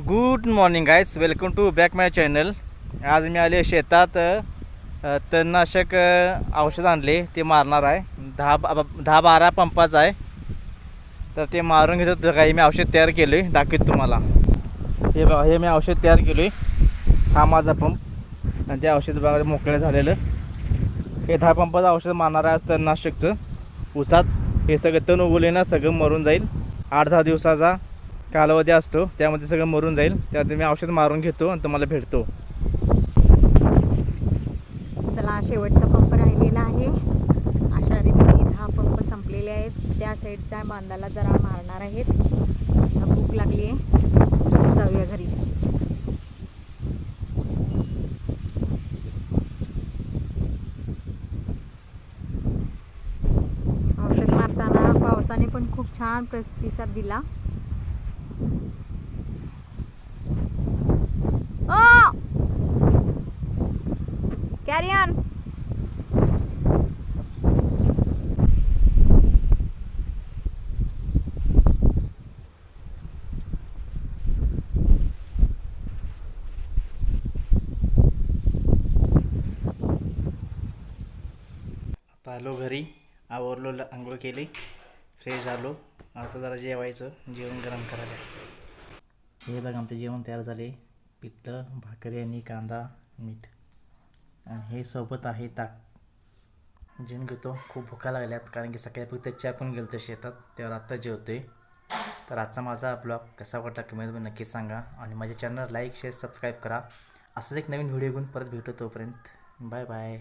Good morning guys welcome to back my channel आज मी आले शेतात तणनाशक औषध आणले. ते मारणार आहे. दहा बा- दहा बारा पंपाचं आहे. तर ते मारून घेतो. काही मी औषध तयार केलं आहे दाखवतो तुम्हाला. हे बघा हे मी औषध तयार केलो आहे हा माझा पंप. आणि ते औषध बघा मोकळं झालेलं. हे दहा पंपाचं औषध मारणार आहे तणनाशकचं. उसात हे सगळं तण उगवले ना सगळं मरून जाईल. आठ दहा दिवसाचा कालावधी असतो त्यामध्ये सगळं मरून जाईल. त्यात मी औषध मारून घेतो आणि तुम्हाला भेटतो. चला शेवटचा पंप राहिलेला आहे. अशा रीतीने दहा पंप संपलेले आहेत. त्या साईडच्या बांधाला जरा मारणार आहेत. भूक लागली आहे. जाऊया घरी. औषध मारताना पावसाने पण खूप छान प्रतिसाद दिला. Carry on. आता आलो घरी. आवरलो आंघोळ केली. फ्रेश झालो. आता जरा जेवायचं. जेवण गरम करायला. हे बघा आमचं जेवण तयार झाले. पिठलं भाकरी आणि कांदा मीठ. आणि हे सोबत आहे ताक. जेवण घेतो. खूप भुका लागल्यात कारण की सकाळी फक्त चहा पण गेलो शेतात. त्यावर आत्ता जेवतोय. तर आजचा माझा ब्लॉग कसा वाटला कमेंटमध्ये नक्कीच सांगा. आणि माझ्या चॅनल लाईक शेअर सबस्क्राईब करा. असंच एक नवीन व्हिडिओ घेऊन परत भेटू तोपर्यंत. Bye bye